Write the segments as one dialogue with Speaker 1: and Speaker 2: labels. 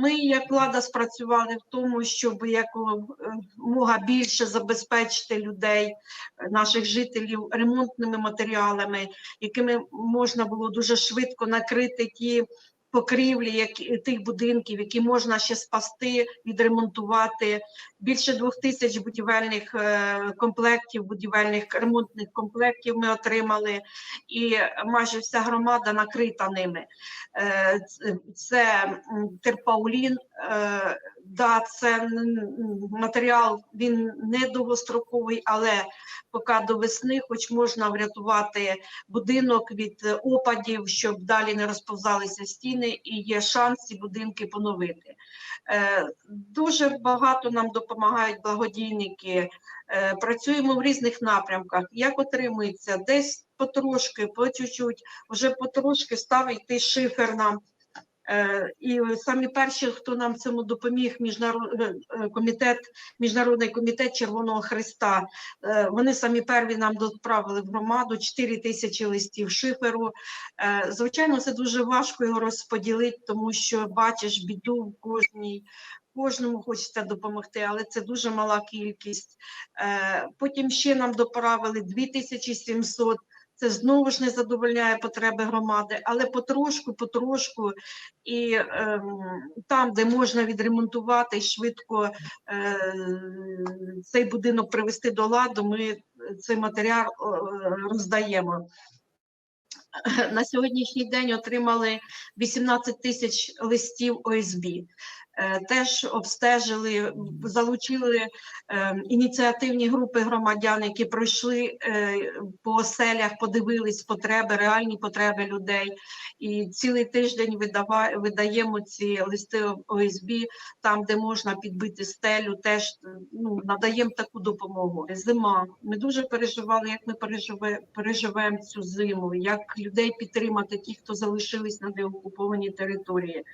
Speaker 1: Ми, як влада, спрацювали в тому, щоб якомога більше забезпечити людей, е, наших жителів ремонтними матеріалами, якими можна було дуже швидко накрити ті покрівлі як тих будинків, які можна ще спасти, відремонтувати. Більше двох тисяч будівельних е, комплектів, будівельних ремонтних комплектів ми отримали, і майже вся громада накрита ними. Е, Це терпаулін, е, да, це матеріал, він не довгостроковий, але поки до весни, хоч можна врятувати будинок від опадів, щоб далі не розповзалися стіни, і є шанс ці будинки поновити. Дуже багато нам допомагають благодійники. Е, Працюємо в різних напрямках. Як отримується? Десь потрошки, по чуть-чуть, вже потрошки став йти шифер нам. Е, І самі перші, хто нам цьому допоміг, міжнарод... е, комітет, Міжнародний комітет Червоного Христа. Вони самі перві нам відправили в громаду 4 тисячі листів шиферу. Звичайно, це дуже важко його розподілити, тому що бачиш біду в кожній. Кожному хочеться допомогти, але це дуже мала кількість. Е, Потім ще нам доправили 2700. Це знову ж не задовольняє потреби громади, але потрошку, потрошку, і ем, там, де можна відремонтувати швидко е, цей будинок привести до ладу, ми цей матеріал е, роздаємо. На сьогоднішній день отримали 18 тисяч листів ОСБ. Е, Теж обстежили, залучили е, ініціативні групи громадян, які пройшли е, по оселях, подивились потреби, реальні потреби людей. І цілий тиждень видаємо ці листи ОСБ там, де можна підбити стелю, теж ну, надаємо таку допомогу. Зима. Ми дуже переживали, як ми переживе, переживемо цю зиму, як людей підтримати, ті, хто залишились на деокупованій території.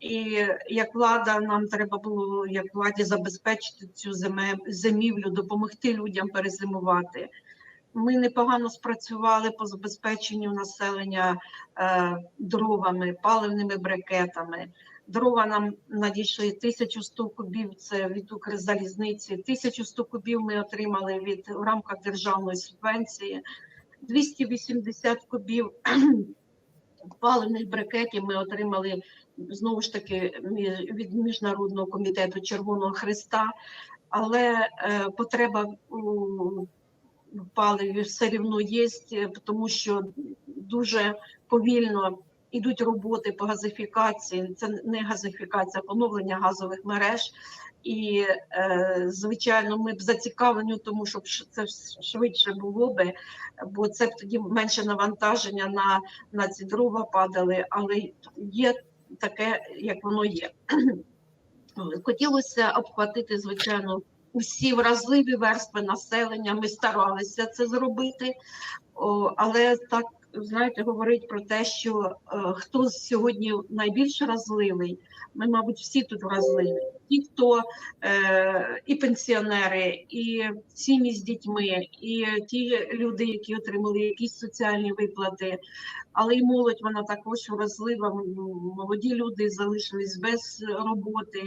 Speaker 1: І як влада, нам треба було як владі забезпечити цю зимівлю, допомогти людям перезимувати. Ми непогано спрацювали по забезпеченню населення е, дровами, паливними брикетами. Дрова нам надійшли 1100 кубів, це від Укрзалізниці. 1100 кубів ми отримали від в рамках державної субвенції. 280 кубів паливних брикетів ми отримали знову ж таки від Міжнародного комітету Червоного Христа, але е, потреба в паливі все рівно є, е, тому що дуже повільно йдуть роботи по газифікації. Це не газифікація, а поновлення газових мереж. І, е, звичайно, ми б зацікавлені, в тому щоб це швидше було би, бо це б тоді менше навантаження на, на ці дрова падали, але є таке, як воно є. Хотілося обхватити, звичайно, усі вразливі верстви населення. Ми старалися це зробити, але так знаєте, говорить про те, що е, хто сьогодні найбільш вразливий, ми, мабуть, всі тут вразливі. Ті, хто е, і пенсіонери, і сім'ї з дітьми, і ті люди, які отримали якісь соціальні виплати, але й молодь вона також вразлива. Молоді люди залишились без роботи,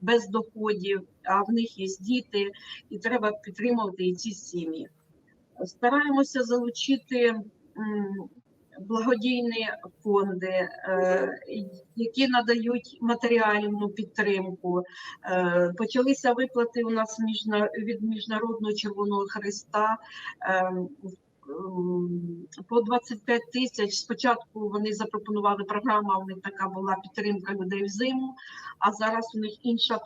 Speaker 1: без доходів, а в них є діти, і треба підтримувати і ці сім'ї. Стараємося залучити благодійні фонди, е, які надають матеріальну підтримку. Е, Почалися виплати у нас від Міжнародного Червоного Христа. Е, м, По 25 тисяч спочатку вони запропонували програму, у них така була підтримка людей в зиму. А зараз у них інша е,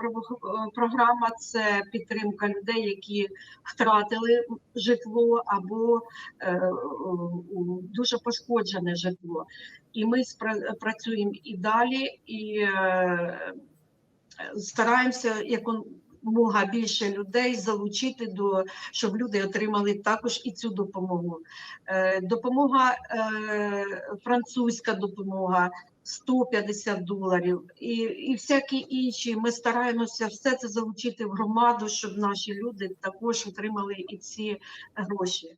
Speaker 1: програма це підтримка людей, які втратили житло або е, дуже пошкоджене житло. І ми працюємо і далі, і е, стараємося якомога більше людей залучити до щоб люди отримали також і цю допомогу. Е, Допомога е, французька допомога. 150 доларів і, і всякі інші. Ми стараємося все це залучити в громаду, щоб наші люди також отримали і ці гроші.